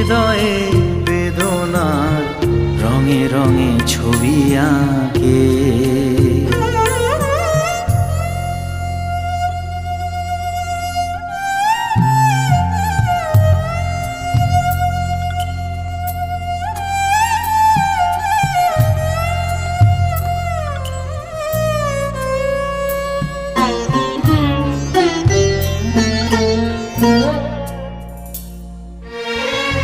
হৃদয়ে বেদনার রঙে রঙে ছবি আঁকে।